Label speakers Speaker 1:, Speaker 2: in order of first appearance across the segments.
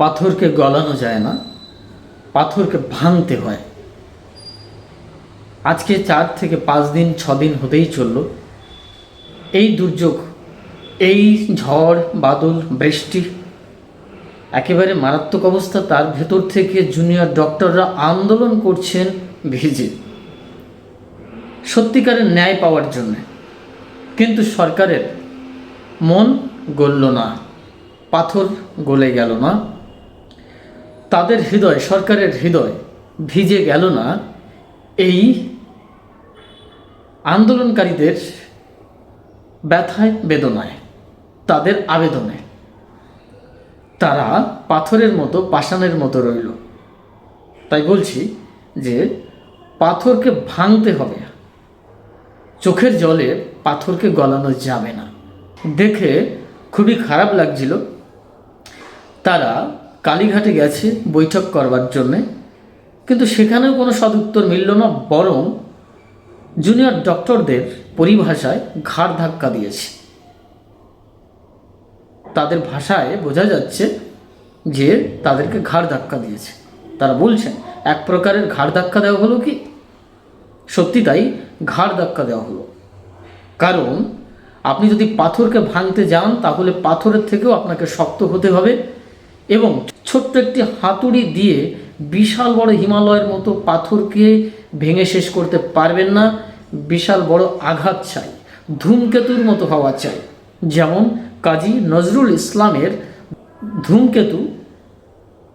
Speaker 1: পাথরকে গলানো যায় না, পাথরকে ভাঙতে হয়। আজকে চার থেকে পাঁচ দিন, ছ দিন হতেই চলল। এই দুর্যোগ, এই ঝড়, বাদল, বৃষ্টি, একেবারে মারাত্মক অবস্থা। তার ভেতর থেকে জুনিয়র ডক্টররা আন্দোলন করছেন ভিজে। সত্যিকারের ন্যায় পাওয়ার জন্য। কিন্তু সরকারের মন গলল না, পাথর গলে গেল না। তাদের হৃদয়, সরকারের হৃদয় ভিজে গেল না। এই আন্দোলনকারীদের ব্যথায়, বেদনায়, তাদের আবেদনে তারা পাথরের মতো, পাষাণের মতো রইল। তাই বলছি যে পাথরকে ভাঙতে হবে। চোখের জলে পাথরকে গলানো যাবে না। দেখে খুবই খারাপ লাগছিল। তারা কালীঘাটে গেছে বৈঠক করবার জন্যে, কিন্তু সেখানেও কোনো সদুত্তর মিলল না, বরং জুনিয়র ডক্টরদের পরিভাষায় ঘাড় ধাক্কা দিয়েছে। তাদের ভাষায় বোঝা যাচ্ছে যে তাদেরকে ঘাড় ধাক্কা দিয়েছে। তারা বলছেন, এক প্রকারের ঘাড় ধাক্কা দেওয়া হলো কি? সত্যি তাই, ঘাড় ধাক্কা দেওয়া হলো। কারণ আপনি যদি পাথরকে ভাঙতে যান, তাহলে পাথরের থেকেও আপনাকে শক্ত হতে হবে এবং ছোট্ট একটি হাতুড়ি দিয়ে বিশাল বড় হিমালয়ের মতো পাথরকে ভেঙে শেষ করতে পারবেন না। বিশাল বড় আঘাত চাই, ধূমকেতুর মতো হওয়া চাই। যেমন কাজী নজরুল ইসলামের ধূমকেতু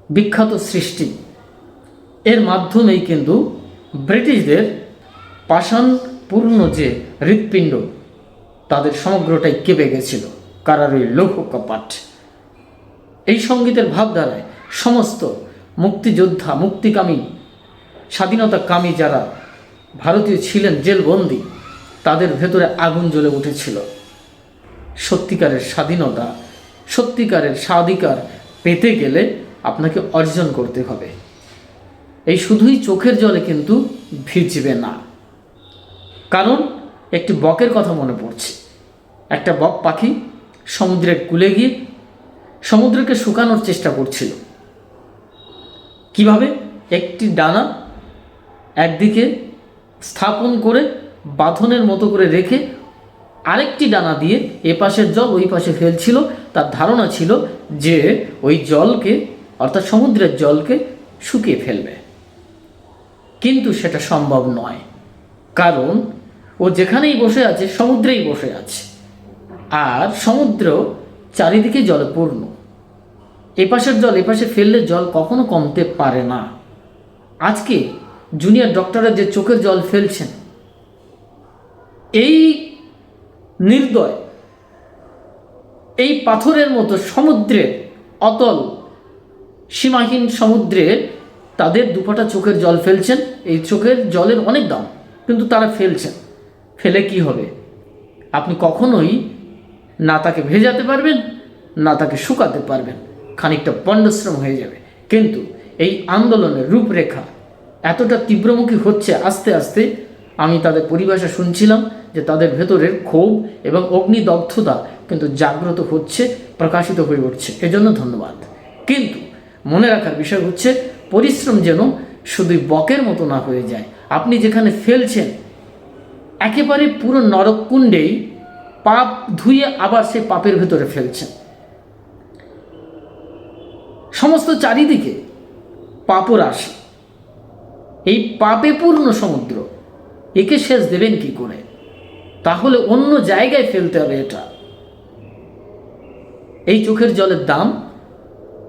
Speaker 1: বিখ্যাত সৃষ্টি। এর মাধ্যমেই কিন্তু ব্রিটিশদের পাষাণপূর্ণ যে হৃৎপিণ্ড, তাদের সমগ্রটাই কেঁপে গেছিল। কারার ওই লৌহ কপাট এই সঙ্গীতের ভাবধারায় সমস্ত মুক্তিযোদ্ধা, মুক্তিকামী, স্বাধীনতাকামী যারা ভারতীয় ছিলেন জেলবন্দি, তাদের ভেতরে আগুন জ্বলে উঠেছিল। সত্যিকারের স্বাধীনতা, সত্যিকারের স্বাধিকার পেতে গেলে আপনাকে অর্জন করতে হবে। এই শুধুই চোখের জলে কিন্তু ভিজবে না। কারণ একটি বকের কথা মনে পড়ছে। একটা বক পাখি সমুদ্রের কূলে গিয়ে সমুদ্রকে শুকানোর চেষ্টা করছিল। কীভাবে? একটি ডানা একদিকে স্থাপন করে বাঁধনের মতো করে রেখে আরেকটি ডানা দিয়ে এ পাশের জল ওই পাশে ফেলছিল। তার ধারণা ছিল যে ওই জলকে, অর্থাৎ সমুদ্রের জলকে শুকিয়ে ফেলবে। কিন্তু সেটা সম্ভব নয়, কারণ ও যেখানেই বসে আছে, সমুদ্রেই বসে আছে। আর সমুদ্র চারিদিকে জলে পূর্ণ এপাশের জল, এপাশে ফেললে জল কখনো কমতে পারে না। আজকে জুনিয়র ডক্টররা যে চোখের জল ফেলছেন, এই নির্দয়, এই পাথরের মতো সমুদ্রের অতল, সীমাহীন সমুদ্রে তাদের দুপাটা চোখের জল ফেলছেন। এই চোখের জলের অনেক দাম, কিন্তু তারা ফেলছেন। ফেলে কি হবে? আপনি কখনোই না তাকে ভেজাতে পারবেন, না তাকে শুকাতে পারবেন। খানিকটা পণ্ডশ্রম হয়ে যাবে। কিন্তু এই আন্দোলনের রূপরেখা এতটা তীব্রমুখী হচ্ছে আস্তে আস্তে, আমি তাদের পরিভাষা শুনছিলাম যে তাদের ভেতরের ক্ষোভ এবং অগ্নিদগ্ধতা কিন্তু জাগ্রত হচ্ছে, প্রকাশিত হয়ে উঠছে। এজন্য ধন্যবাদ। কিন্তু মনে রাখার বিষয় হচ্ছে, পরিশ্রম যেন শুধুই বকের মতো না হয়ে যায়। আপনি যেখানে ফেলছেন, একেবারে পুরো নরককুণ্ডেই পাপ ধুয়ে আবার সেই পাপের ভেতরে ফেলছেন। সমস্ত চারিদিকে পাপরাশি এই পাপে পূর্ণ সমুদ্র, একে শেষ দেবেন কি করে? তাহলে অন্য জায়গায় ফেলতে হবে এটা। এই চোখের জলের দাম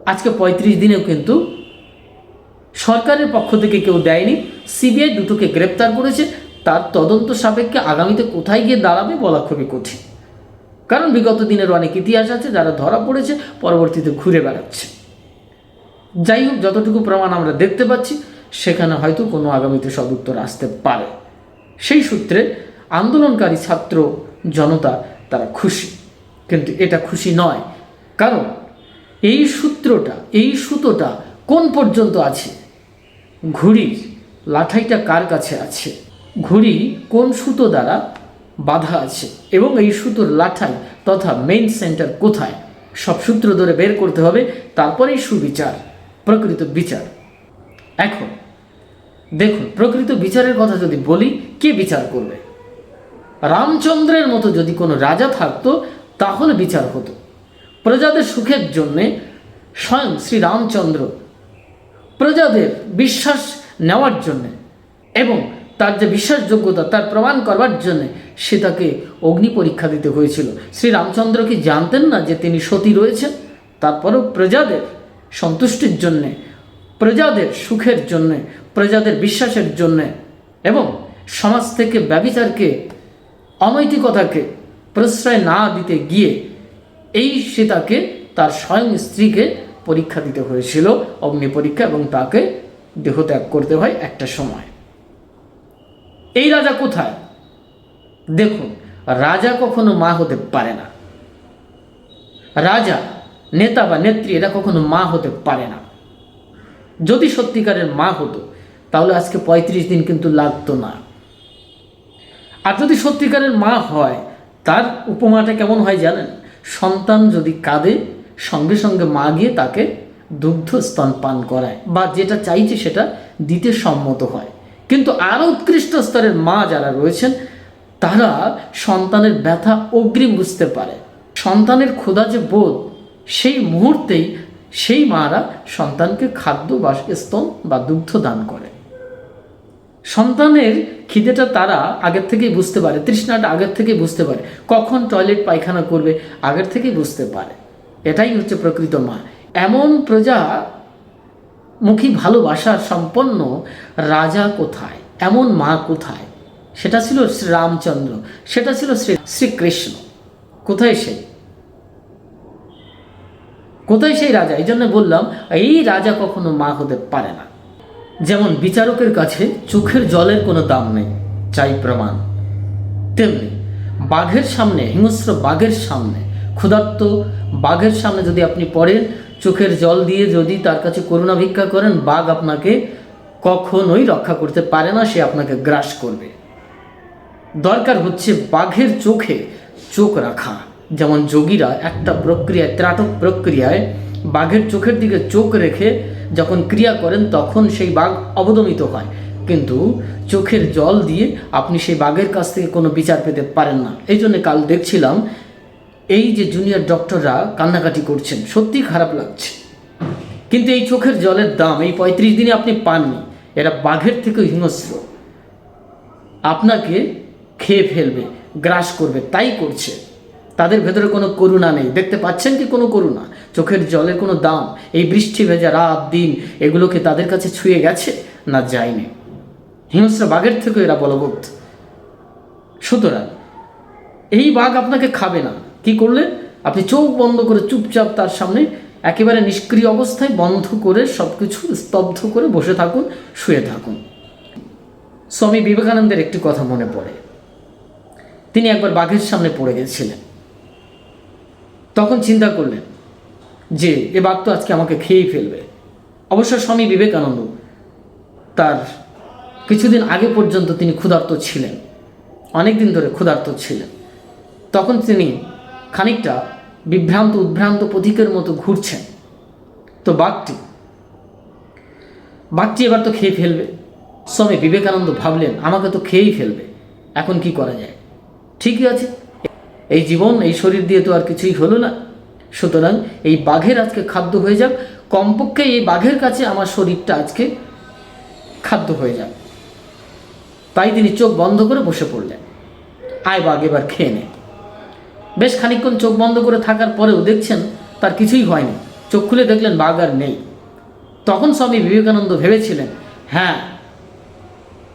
Speaker 1: আজকে পঁয়ত্রিশ দিনেও কিন্তু সরকারের পক্ষ থেকে কেউ দেয়নি। সিবিআই দুটোকে গ্রেপ্তার করেছে। তার তদন্ত সাপেক্ষে আগামীতে কোথায় গিয়ে দাঁড়াবে বলা খুবই কঠিন। কারণ বিগত দিনের অনেক ইতিহাস আছে, যারা ধরা পড়েছে, পরবর্তীতে ঘুরে বেড়াচ্ছে। যাই হোক, যতটুকু প্রমাণ আমরা দেখতে পাচ্ছি, সেখানে হয়তো কোনো আগামীতে সদুত্তর আসতে পারে। সেই সূত্রে আন্দোলনকারী ছাত্র জনতা তারা খুশি। কিন্তু এটা খুশি নয়। কারণ এই সূত্রটা, এই সুতোটা কোন পর্যন্ত আছে? ঘুড়ির লাঠাইটা কার কাছে আছে? ঘুড়ি কোন সুতো দ্বারা বাধা আছে? এবং এই সুতোর লাঠাই তথা মেইন সেন্টার কোথায়? সব সূত্র ধরে বের করতে হবে, তারপরেই সুবিচার। প্রকৃত বিচার। এখন, দেখুন, প্রকৃত বিচারের কথা যদি বলি, কে বিচার করবে? রামচন্দ্রের মতো যদি কোনো রাজা থাকতো, তাহলে বিচার হতো। প্রজাদের সুখের জন্যে স্বয়ং শ্রী রামচন্দ্র প্রজাদের বিশ্বাস নেওয়ার জন্যে এবং তার যে বিশ্বাসযোগ্যতা, তার প্রমাণ করবার জন্যে সে তাকে অগ্নি পরীক্ষা দিতে হয়েছিল। শ্রী রামচন্দ্র কি জানতেন না যে তিনি সতী রয়েছেন? তারপরেও প্রজাদের সন্তুষ্টির জন্যে, প্রজাদের সুখের জন্যে, প্রজাদের বিশ্বাসের জন্যে এবং সমাজ থেকে ব্যবিচারকে, অনৈতিকতাকে প্রশ্রয় না দিতে গিয়ে এই সীতাকে, তার স্বয়ং স্ত্রীকে পরীক্ষা দিতে হয়েছিল, অগ্নি পরীক্ষা এবং তাকে দেহত্যাগ করতে হয় একটা সময়। এই রাজা কোথায়? দেখুন, রাজা কখনো মা হতে পারে না। রাজা নেতা বা নেত্রী এরা কখনো মা হতে পারে না। যদি সত্যিকারের মা হতো, তাহলে আজকে পঁয়ত্রিশ দিন কিন্তু লাগতো না। আর যদি সত্যিকারের মা হয়, তার উপমাটা কেমন হয় জানেন? সন্তান যদি কাঁদে, সঙ্গে সঙ্গে মা গিয়ে তাকে দুগ্ধ স্তন পান করায় বা যেটা চাইছে সেটা দিতে সম্মত হয়। কিন্তু আরও উৎকৃষ্ট স্তরের মা যারা রয়েছেন, তারা সন্তানের ব্যথা অগ্রিম বুঝতে পারে। সন্তানের ক্ষুধা যে বোধ সেই মুহূর্তেই সেই মারা সন্তানকে খাদ্য বা স্তন বা দুগ্ধ দান করে। সন্তানের খিদেটা তারা আগের থেকেই বুঝতে পারে, তৃষ্ণাটা আগের থেকেই বুঝতে পারে। কখন টয়লেট, পায়খানা করবে, আগের থেকেই বুঝতে পারে। এটাই হচ্ছে প্রকৃত মা। এমন প্রজা মুখী ভালোবাসার সম্পন্ন রাজা কোথায়? এমন মা কোথায়? সেটা ছিল শ্রী রামচন্দ্র, সেটা ছিল শ্রী, শ্রীকৃষ্ণ। কোথায় সেই কোথায় সেই রাজা? এই জন্য বললাম, এই রাজা কখনো মা হতে পারে না। যেমন বিচারকের কাছে চোখের জলের কোনো দাম নেই, চাই প্রমাণ। তেমনি বাঘের সামনে, হিংস্র বাঘের সামনে, ক্ষুধার্ত বাঘের সামনে যদি আপনি পড়েন, চোখের জল দিয়ে যদি তার কাছে করুণা ভিক্ষা করেন, বাঘ আপনাকে কখনোই রক্ষা করতে পারে না, সে আপনাকে গ্রাস করবে। দরকার হচ্ছে বাঘের চোখে চোখ রাখা। যেমন যোগীরা একটা প্রক্রিয়ায় ত্রাটক প্রক্রিয়ায় বাঘের চোখের দিকে চোখ রেখে যখন ক্রিয়া করেন, তখন সেই বাঘ অবদমিত হয়। কিন্তু চোখের জল দিয়ে আপনি সেই বাঘের কাছ থেকে কোনো বিচার পেতে পারেন না। এই জন্য কাল দেখছিলাম, এই যে জুনিয়র ডক্টররা কান্নাকাটি করছেন সত্যি খারাপ লাগছে। কিন্তু এই চোখের জলের দাম, এই পঁয়ত্রিশ দিনে আপনি পাননি, এরা বাঘের থেকে হিংস্র। আপনাকে খেয়ে ফেলবে, গ্রাস করবে, তাই করছে। তাদের ভেতরে কোনো করুণা নেই। দেখতে পাচ্ছেন কি কোনো করুণা? চোখের জলের কোনো দাম? এই বৃষ্টি ভেজা রাত, দিন এগুলোকে তাদের কাছে ছুঁয়ে গেছে? না, যায়নি। হিংস্র বাঘের থেকেও এরা বলবৎ। সুতরাং, এই বাঘ আপনাকে খাবে না। কি করলে? আপনি চোখ বন্ধ করে চুপচাপ তার সামনে একেবারে নিষ্ক্রিয় অবস্থায় বন্ধ করে সব কিছু স্তব্ধ করে বসে থাকুন, শুয়ে থাকুন। স্বামী বিবেকানন্দের একটি কথা মনে পড়ে। তিনি একবার বাঘের সামনে পড়ে গেছিলেন। তখন চিন্তা করলেন যে, এ বাঘ তো আজকে আমাকে খেয়েই ফেলবে। অবশ্য স্বামী বিবেকানন্দ তার কিছুদিন আগে পর্যন্ত তিনি ক্ষুধার্ত ছিলেন অনেক দিন ধরে ক্ষুধার্ত ছিলেন। তখন তিনি খানিকটা বিভ্রান্ত, উদ্ভ্রান্ত পথিকের মতো ঘুরছেন। তো বাঘটি বাঘটি এবার তো খেয়ে ফেলবে। স্বামী বিবেকানন্দ ভাবলেন, আমাকে তো খেয়েই ফেলবে, এখন কি করা যায়? ঠিকই আছে। এই জীবন, এই শরীর দিয়ে তো আর কিছুই হলো না। সুতরাং এই বাঘের আজকে খাদ্য হয়ে যাক। কমপক্ষে এই বাঘের কাছে আমার শরীরটা আজকে খাদ্য হয়ে যাক। তাই তিনি চোখ বন্ধ করে বসে পড়লেন। আয় বাঘ, এবার খেয়ে নে। বেশ খানিকক্ষণ চোখ বন্ধ করে থাকার পরেও দেখছেন তার কিছুই হয়নি। চোখ খুলে দেখলেন বাঘ আর নেই। তখন স্বামী বিবেকানন্দ ভেবেছিলেন হ্যাঁ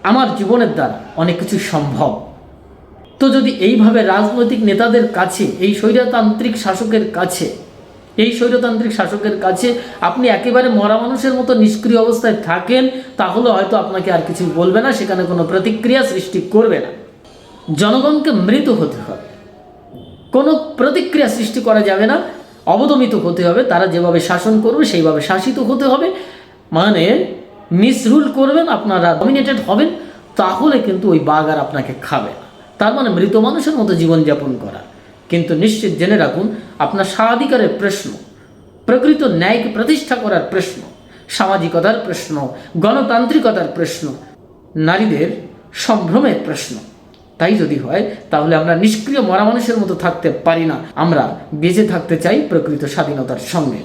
Speaker 1: আমার জীবনের দ্বারা অনেক কিছু সম্ভব। তো যদি এইভাবে রাজনৈতিক নেতাদের কাছে, এই স্বৈরতান্ত্রিক শাসকের কাছে, এই স্বৈরতান্ত্রিক শাসকের কাছে আপনি একেবারে মরা মানুষের মতো নিষ্ক্রিয় অবস্থায় থাকেন, তাহলে হয়তো আপনাকে আর কিছু বলবে না, সেখানে কোনো প্রতিক্রিয়া সৃষ্টি করবে না। জনগণকে মৃত হতে হবে। কোনো প্রতিক্রিয়া সৃষ্টি করা যাবে না, অবদমিত হতে হবে, তারা যেভাবে শাসন করবে, সেইভাবে শাসিত হতে হবে। মানে মিসরুল করবেন, আপনারা ডমিনেটেড হবেন, তাহলে কিন্তু ওই বাঘ আর আপনাকে খাবে না। তার মানে মৃত মানুষের মতো জীবনযাপন করা। কিন্তু নিশ্চিত জেনে রাখুন, আপনার স্বাধিকারের প্রশ্ন, প্রকৃত ন্যায়কে প্রতিষ্ঠা করার প্রশ্ন, সামাজিকতার প্রশ্ন, গণতান্ত্রিকতার প্রশ্ন, নারীদের সম্ভ্রমের প্রশ্ন। তাই যদি হয়, তাহলে আমরা নিষ্ক্রিয় মরা মানুষের মতো থাকতে পারি না। আমরা বেঁচে থাকতে চাই প্রকৃত স্বাধীনতার সঙ্গে।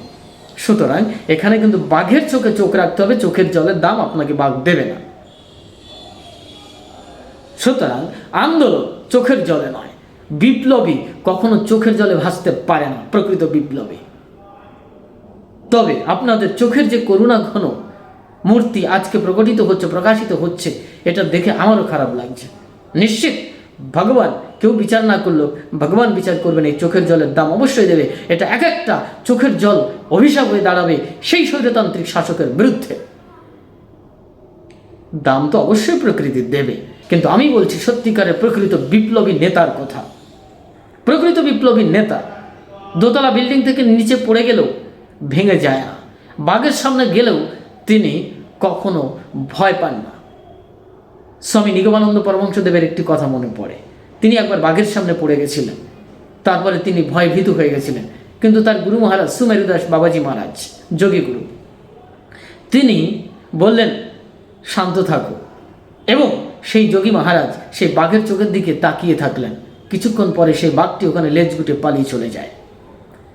Speaker 1: সুতরাং এখানে কিন্তু বাঘের চোখে চোখ রাখতে হবে, চোখের জলের দাম আপনাকে বাঘ দেবে না। সুতরাং আন্দোলন চোখের জলে নয়। বিপ্লবী কখনো চোখের জলে ভাসতে পারে না, প্রকৃত বিপ্লবী। তবে আপনাদের চোখের যে করুণা ঘন মূর্তি আজকে প্রকটিত হচ্ছে, প্রকাশিত হচ্ছে, এটা দেখে আমারও খারাপ লাগছে। নিশ্চিত ভগবান কেউ বিচার না করলেও ভগবান বিচার করবেন, এই চোখের জলের দাম অবশ্যই দেবে। এটা এক একটা চোখের জল অভিশাপ হয়ে দাঁড়াবে সেই স্বৈরতান্ত্রিক শাসকের বিরুদ্ধে। দাম তো অবশ্যই প্রকৃতি দেবে। কিন্তু আমি বলছি সত্যিকারের প্রকৃত বিপ্লবী নেতার কথা। প্রকৃত বিপ্লবী নেতা দোতলা বিল্ডিং থেকে নিচে পড়ে গেলেও ভেঙে যায় না। বাঘের সামনে গেলেও তিনি কখনো ভয় পান না। স্বামী নিগমানন্দ পরমংশদেবের একটি কথা মনে পড়ে। তিনি একবার বাঘের সামনে পড়ে গেছিলেন। তারপরে তিনি ভয় ভীতু হয়ে গেছিলেন। কিন্তু তার গুরু মহারাজ সুমেরুদাস বাবাজি মহারাজ, যোগী গুরু, তিনি বললেন, শান্ত থাকো এবং সেই যোগী মহারাজ সেই বাঘের চোখের দিকে তাকিয়ে থাকলেন। কিছুক্ষণ পরে সেই বাঘটি ওখানে লেজ গুটে পালিয়ে চলে যায়।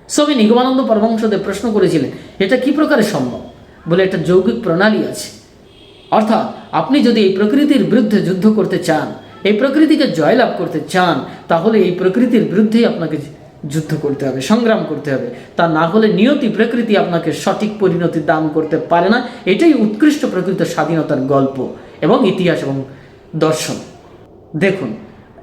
Speaker 1: স্বামী নিগমানন্দ পরমংশদেব প্রশ্ন করেছিলেন, এটা কি প্রকারে সম্ভব? বলে, একটা যৌগিক প্রণালী আছে। অর্থাৎ আপনি যদি এই প্রকৃতির বিরুদ্ধে যুদ্ধ করতে চান, এই প্রকৃতিকে জয়লাভ করতে চান, তাহলে এই প্রকৃতির বিরুদ্ধেই আপনাকে যুদ্ধ করতে হবে, সংগ্রাম করতে হবে। তা না হলে নিয়তি প্রকৃতি আপনাকে সঠিক পরিণতি দান করতে পারে না। এটাই উৎকৃষ্ট প্রকৃত স্বাধীনতার গল্প এবং ইতিহাস এবং দর্শন। দেখুন,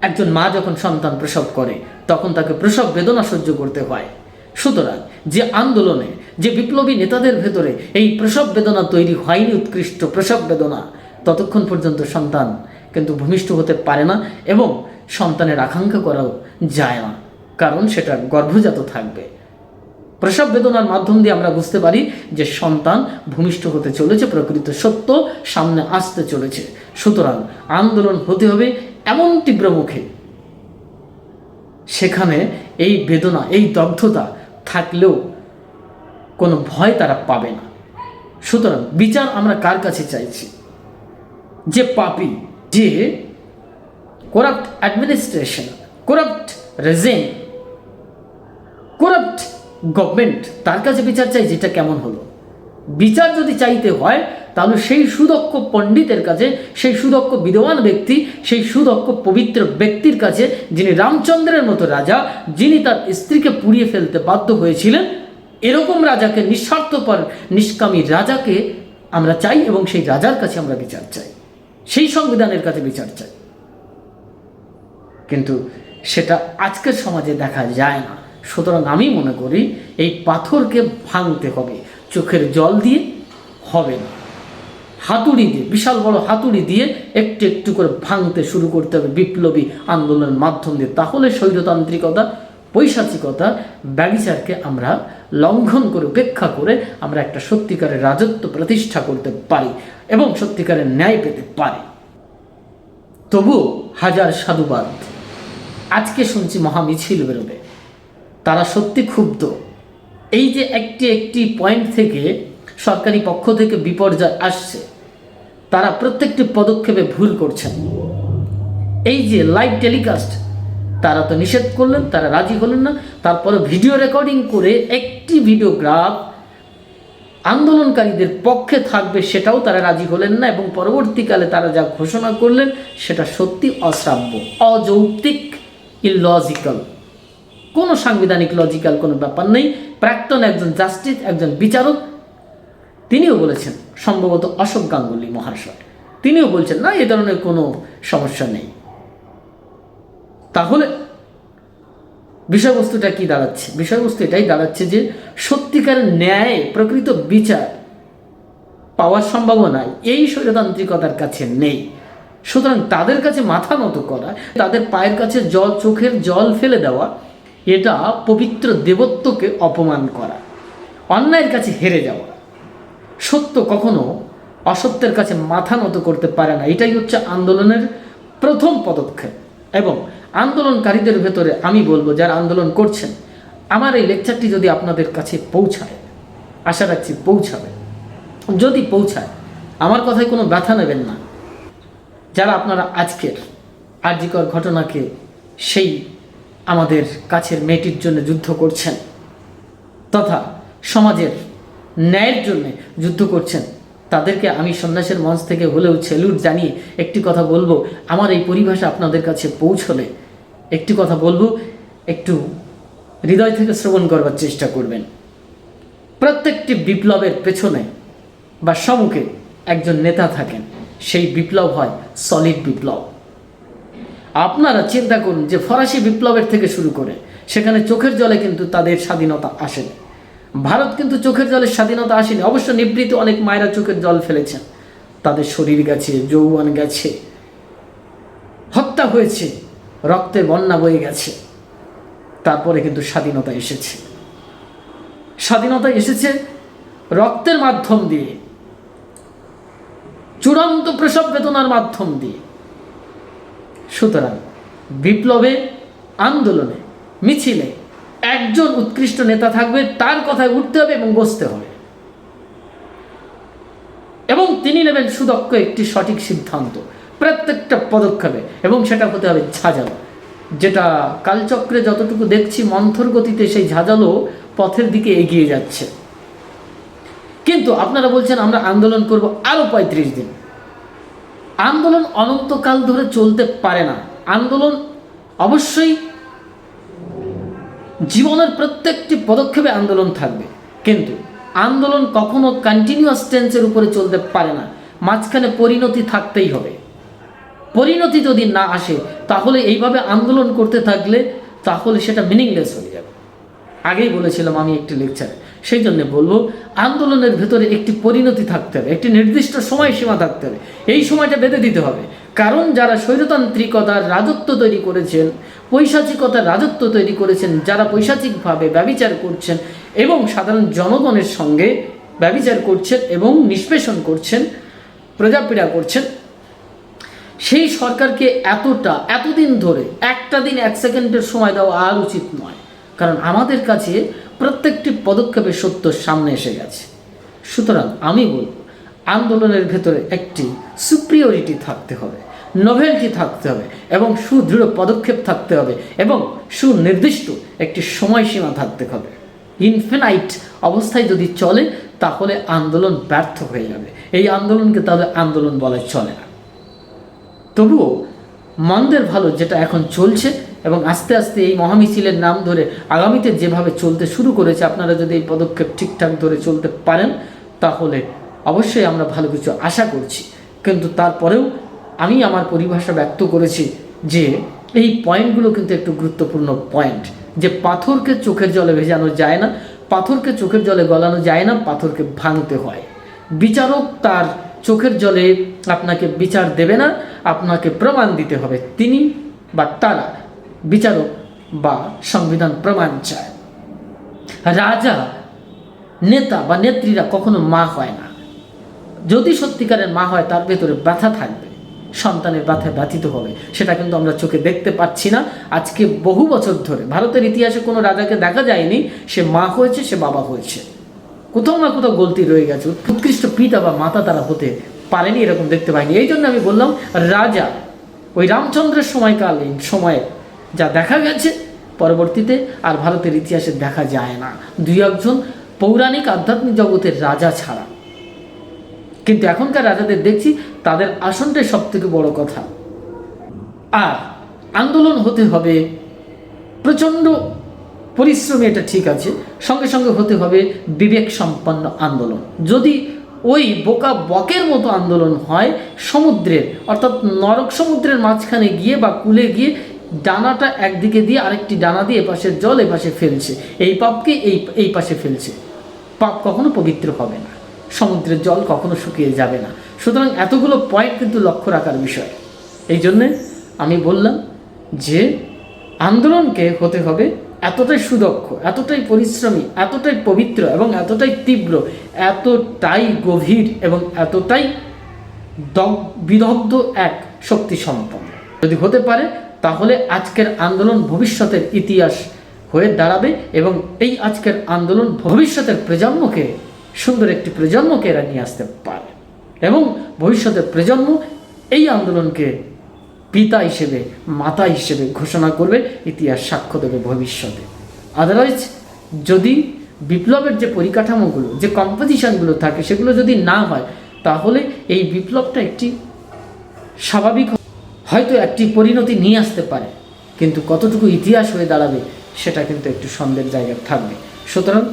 Speaker 1: একজন মা যখন সন্তান প্রসব করে, তখন তাকে প্রসব বেদনা সহ্য করতে হয়। সুতরাং যে আন্দোলনে, যে বিপ্লবী নেতাদের ভেতরে এই প্রসব বেদনা তৈরি হয়নি, উৎকৃষ্ট প্রসব বেদনা, ততক্ষণ পর্যন্ত সন্তান কিন্তু ভূমিষ্ঠ হতে পারে না এবং সন্তানের আকাঙ্ক্ষা করাও যায় না, কারণ সেটা গর্ভজাত থাকবে। প্রসব বেদনার মাধ্যম দিয়ে আমরা বুঝতে পারি যে সন্তান ভূমিষ্ঠ হতে চলেছে, প্রকৃত সত্য সামনে আসতে চলেছে। সুতরাং আন্দোলন হতে হবে এমন তীব্র মুখে। সেখানে এই বেদনা, এই দগ্ধতা থাকলেও কোনো ভয় তারা পাবে না। সুতরাং বিচার আমরা কার কাছে চাইছি? যে পাপি, যে corrupt administration corrupt regime corrupt government তার কাছে বিচার চাই যেটা কেমন হলো। বিচার যদি চাইতে হয়, তাহলে সেই সুদক্ষ পণ্ডিতের কাছে, সেই সুদক্ষ বিদ্বান ব্যক্তি, সেই সুদক্ষ পবিত্র ব্যক্তির কাছে, যিনি রামচন্দ্রের মতো রাজা, যিনি তার স্ত্রীকে পুড়িয়ে ফেলতে বাধ্য হয়েছিলেন, এরকম রাজাকে, নিঃস্বার্থপর, নিষ্কামী রাজাকে আমরা চাই এবং সেই রাজার কাছে আমরা বিচার চাই। সেই সংবিধানের কাছে বিচার চাই। কিন্তু সেটা আজকের সমাজে দেখা যায় না। সুতরাং আমি মনে করি এই পাথরকে ভাঙতে হবে, চোখের জল দিয়ে হবে না। হাতুড়ি দিয়ে, বিশাল বড় হাতুড়ি দিয়ে একটু একটু করে ভাঙতে শুরু করতে হবে বিপ্লবী আন্দোলনের মাধ্যম দিয়ে। তাহলে স্বৈরতান্ত্রিকতা, পৈশাচিকতা ব্যবিচারকে আমরা লঙ্ঘন করে, উপেক্ষা করে আমরা একটা সত্যিকারের রাজত্ব প্রতিষ্ঠা করতে পারি এবং সত্যিকারের ন্যায় পেতে পারি। তবুও হাজার সাধুবাদ। আজকে শুনছি মহামিছিল বেরোবে। তারা সত্যি ক্ষুব্ধ। এই যে একটি একটি পয়েন্ট থেকে সরকারি পক্ষ থেকে বিপর্যয় আসছে, তারা প্রত্যেকটি পদক্ষেপে ভুল করছেন। এই যে লাইভ টেলিকাস্ট তারা তো নিষেধ করলেন, তারা রাজি হলেন না। তারপরে ভিডিও রেকর্ডিং করে একটি ভিডিওগ্রাফ আন্দোলনকারীদের পক্ষে থাকবে সেটাও তারা রাজি হলেন না এবং পরবর্তীকালে তারা যা ঘোষণা করলেন, সেটা সত্যি অশ্রাব্য, অযৌক্তিক ইলজিক্যাল কোনো সাংবিধানিক লজিক্যাল কোনো ব্যাপার নেই। প্রাক্তন একজন জাস্টিস একজন বিচারক, তিনিও বলেছেন, সম্ভবত অশোক গাঙ্গুলি মহাশয়। তিনিও বলছেন, না, এ ধরনের কোনো সমস্যা নেই। তাহলে বিষয়বস্তুটা কি দাঁড়াচ্ছে? বিষয়বস্তু এটাই দাঁড়াচ্ছে যে সত্যিকারের ন্যায় প্রকৃত বিচার পাওয়ার সম্ভাবনা এই স্বৈরতান্ত্রিকতার কাছে নেই। সুতরাং তাদের কাছে মাথা নত করা, তাদের পায়ের কাছে জল, চোখের জল ফেলে দেওয়া এটা পবিত্র দেবত্বকে অপমান করা, অন্যায়ের কাছে হেরে যাওয়া। সত্য কখনো অসত্যের কাছে মাথা নত করতে পারে না। এটাই হচ্ছে আন্দোলনের প্রথম পদক্ষেপ। এবং আন্দোলনকারীদের ভেতরে আমি বলব, যারা আন্দোলন করছেন, আমার এই লেকচারটি যদি আপনাদের কাছে পৌঁছায়, আশা রাখছি পৌঁছাবে। যদি পৌঁছায়, আমার কথায় কোনো ব্যথা নেবেন না। যারা আপনারা আজকের আর্যিকর ঘটনাকে সেই আমাদের কাছের মেয়েটির জন্য যুদ্ধ করছেন তথা সমাজের ন্যায়ের জন্য যুদ্ধ করছেন। তাদেরকে আমি সন্ন্যাসের মঞ্চ থেকে হলেও সেলুট জানিয়ে একটি কথা বলব। আমার এই পরিভাষা আপনাদের কাছে পৌঁছলে একটি কথা বলব, একটু হৃদয় থেকে শ্রবণ করবার চেষ্টা করবেন। প্রত্যেকটি বিপ্লবের পেছনে বা সম্মুখে একজন নেতা থাকেন, সেই বিপ্লব হয় সলিড বিপ্লব। আপনারা চিন্তা করুন যে ফরাসি বিপ্লবের থেকে শুরু করে, সেখানে চোখের জলে কিন্তু তাদের স্বাধীনতা আসেনি। ভারত কিন্তু চোখের জলের স্বাধীনতা আসেনি। অবশ্য নিবৃত অনেক মায়েরা চোখের জল ফেলেছেন। তাদের শরীর গেছে, যৌবন গেছে, হত্যা হয়েছে রক্তের বন্যা বয়ে গেছে। তারপরে কিন্তু স্বাধীনতা এসেছে। স্বাধীনতা এসেছে রক্তের মাধ্যম দিয়ে, চূড়ান্ত প্রসব বেদনার মাধ্যম দিয়ে। সুতরাং বিপ্লবে, আন্দোলনে, মিছিলে একজন উৎকৃষ্ট নেতা থাকবে, তার কথায় উঠতে হবে এবং বসতে হবে। এবং তিনি নেবেন সুদক্ষ একটি সঠিক সিদ্ধান্ত, প্রত্যেকটা পদক্ষেপে, এবং সেটা হতে হবে ঝাঁঝালো, যেটা কালচক্রে যতটুকু দেখছি মন্থর গতিতে সেই ঝাঁঝালো পথের দিকে এগিয়ে যাচ্ছে। কিন্তু আপনারা বলছেন, আমরা আন্দোলন করব আরও পঁয়ত্রিশ দিন। আন্দোলন অনন্তকাল ধরে চলতে পারে না। আন্দোলন অবশ্যই জীবনের প্রত্যেকটি পদক্ষেপে আন্দোলন থাকবে। কিন্তু আন্দোলন কখনো কন্টিনিউয়াস টেন্সের উপরে চলতে পারে না। মাঝখানে পরিণতি থাকতেই হবে। পরিণতি যদি না আসে, তাহলে এইভাবে আন্দোলন করতে থাকলে তাহলে সেটা মিনিংলেস হয়ে যাবে। আগেই বলেছিলাম আমি একটি লেকচার সেই জন্য বলব, আন্দোলনের ভেতরে একটি পরিণতি থাকতে হবে, একটি নির্দিষ্ট সময়সীমা থাকতে হবে। এই সময়টা বেঁধে দিতে হবে। কারণ যারা স্বৈরতান্ত্রিকতার রাজত্ব তৈরি করেছেন, পৈশাচিকতার রাজত্ব তৈরি করেছেন, যারা পৈশাচিকভাবে ব্যবিচার করছেন এবং সাধারণ জনগণের সঙ্গে ব্যবিচার করছেন এবং নিষ্পেষণ করছেন, প্রজাপীড়া করছেন, সেই সরকারকে এতটা, এতদিন ধরে, একটা দিন এক সেকেন্ডের সময় দেওয়া আর উচিত নয়। কারণ আমাদের কাছে প্রত্যেকটি পদক্ষেপে সত্য সামনে এসে গেছে। সুতরাং আমি বলব, আন্দোলনের ভেতরে একটি সুপ্রিয়রিটি থাকতে হবে নোভেলটি থাকতে হবে এবং সুদৃঢ় পদক্ষেপ থাকতে হবে এবং সুনির্দিষ্ট একটি সময়সীমা থাকতে হবে। ইনফিনাইট অবস্থায় যদি চলে, তাহলে আন্দোলন ব্যর্থ হয়ে যাবে। এই আন্দোলনকে তাহলে আন্দোলন বলা চলে না। তবুও মন্দের ভালো যেটা এখন চলছে এবং আস্তে আস্তে এই মহামিছিলের নাম ধরে আগামীতে যেভাবে চলতে শুরু করেছে, আপনারা যদি এই পদক্ষেপ ঠিকঠাক ধরে চলতে পারেন, তাহলে অবশ্যই আমরা ভালো কিছু আশা করছি। কিন্তু তারপরেও আমি আমার পরিভাষা ব্যক্ত করেছি যে এই পয়েন্টগুলো কিন্তু একটু গুরুত্বপূর্ণ পয়েন্ট যে পাথরকে চোখের জলে ভেজানো যায় না, পাথরকে চোখের জলে গলানো যায় না, পাথরকে ভাঙতে হয়। বিচারক তার চোখের জলে আপনাকে বিচার দেবে না, আপনাকে প্রমাণ দিতে হবে। তিনি বা তারা বিচারক বা সংবিধান প্রমাণ চায়। রাজা, নেতা বা নেত্রীরা কখনো মা হয় না। যদি সত্যিকারের মা হয়, তার ভেতরে ব্যথা থাকবে। সন্তানের ব্যথায় ব্যথিত হবে। সেটা কিন্তু আমরা চোখে দেখতে পাচ্ছি না। আজকে বহু বছর ধরে, ভারতের ইতিহাসে কোনো রাজাকে দেখা যায়নি। সে মা হয়েছে, সে বাবা হয়েছে। কোথাও না কোথাও গলতি রয়ে গেছে। উৎকৃষ্ট পিতা বা মাতা তারা হতে পারেনি এরকম দেখতে পাইনি। এই জন্য আমি বললাম, রাজা, ওই রামচন্দ্রের সময়কালীন সময়ে যা দেখা গেছে, পরবর্তীতে আর ভারতের ইতিহাসে দেখা যায় না। দুই একজন পৌরাণিক আধ্যাত্মিক জগতের রাজা ছাড়া। কিন্তু এখনকার রাজাদের দেখছি, তাদের আসনটাই সব থেকে বড় কথা। আর আন্দোলন হতে হবে প্রচণ্ড পরিশ্রমী এটা ঠিক আছে, সঙ্গে সঙ্গে হতে হবে বিবেক সম্পন্ন আন্দোলন। যদি ওই বোকা বকের মতো আন্দোলন হয় সমুদ্রের, অর্থাৎ নরক সমুদ্রের মাঝখানে গিয়ে বা কুলে গিয়ে ডানাটা একদিকে দিয়ে আরেকটি ডানা দিয়ে এপাশের জল এপাশে ফেলছে, এই পাপকে এই এই পাশে ফেলছে, পাপ কখনো পবিত্র হবে না, সমুদ্রের জল কখনো শুকিয়ে যাবে না। সুতরাং এতগুলো পয়েন্ট কিন্তু লক্ষ্য রাখার বিষয়। এই জন্যে আমি বললাম যে আন্দোলনকে হতে হবে এতটাই সুদক্ষ, এতটাই পরিশ্রমী, এতটাই পবিত্র এবং এতটাই তীব্র, এতটাই গভীর এবং এতটাই দগ- বিদগ্ধ এক শক্তি সম্পন্ন। যদি হতে পারে, তাহলে আজকের আন্দোলন ভবিষ্যতের ইতিহাস হয়ে দাঁড়াবে এবং এই আজকের আন্দোলন ভবিষ্যতের প্রজন্মকে, সুন্দর একটি প্রজন্মকে এরা নিয়ে আসতে পারে এবং ভবিষ্যতের প্রজন্ম এই আন্দোলনকে পিতা হিসেবে, মাতা হিসেবে ঘোষণা করবে ইতিহাস সাক্ষ্য দেবে ভবিষ্যতে। আদারওয়াইজ যদি বিপ্লবের যে পরিকাঠামোগুলো, যে কম্পোজিশনগুলো থাকে, সেগুলো যদি না হয়, তাহলে এই বিপ্লবটা একটি স্বাভাবিক হয়তো একটি পরিণতি নিয়ে আসতে পারে। কিন্তু কতটুকু ইতিহাস হয়ে দাঁড়াবে, সেটা কিন্তু একটু সন্দেহের জায়গায় থাকবে। সুতরাং,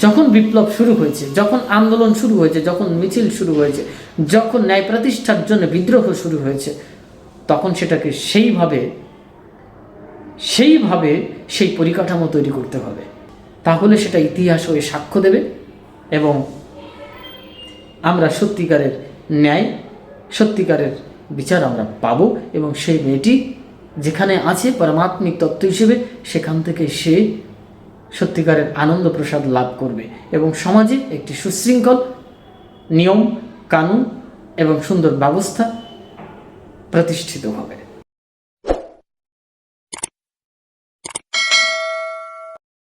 Speaker 1: যখন বিপ্লব শুরু হয়েছে, যখন আন্দোলন শুরু হয়েছে, যখন মিছিল শুরু হয়েছে, যখন ন্যায় প্রতিষ্ঠার জন্য বিদ্রোহ শুরু হয়েছে তখন সেটাকে সেইভাবে সেইভাবে সেই পরিকাঠামো তৈরি করতে হবে। তাহলে সেটা ইতিহাস হয়ে সাক্ষ্য দেবে এবং আমরা সত্যিকারের ন্যায়, সত্যিকারের বিচার আমরা পাবো এবং সেই মেয়েটি যেখানে আছে পরমাত্মিক তত্ত্ব হিসেবে সেখান থেকে সে সত্যিকারের আনন্দ প্রসাদ লাভ করবে এবং সমাজে একটি সুশৃঙ্খল নিয়ম, কানুন এবং সুন্দর ব্যবস্থা প্রতিষ্ঠিত হবে।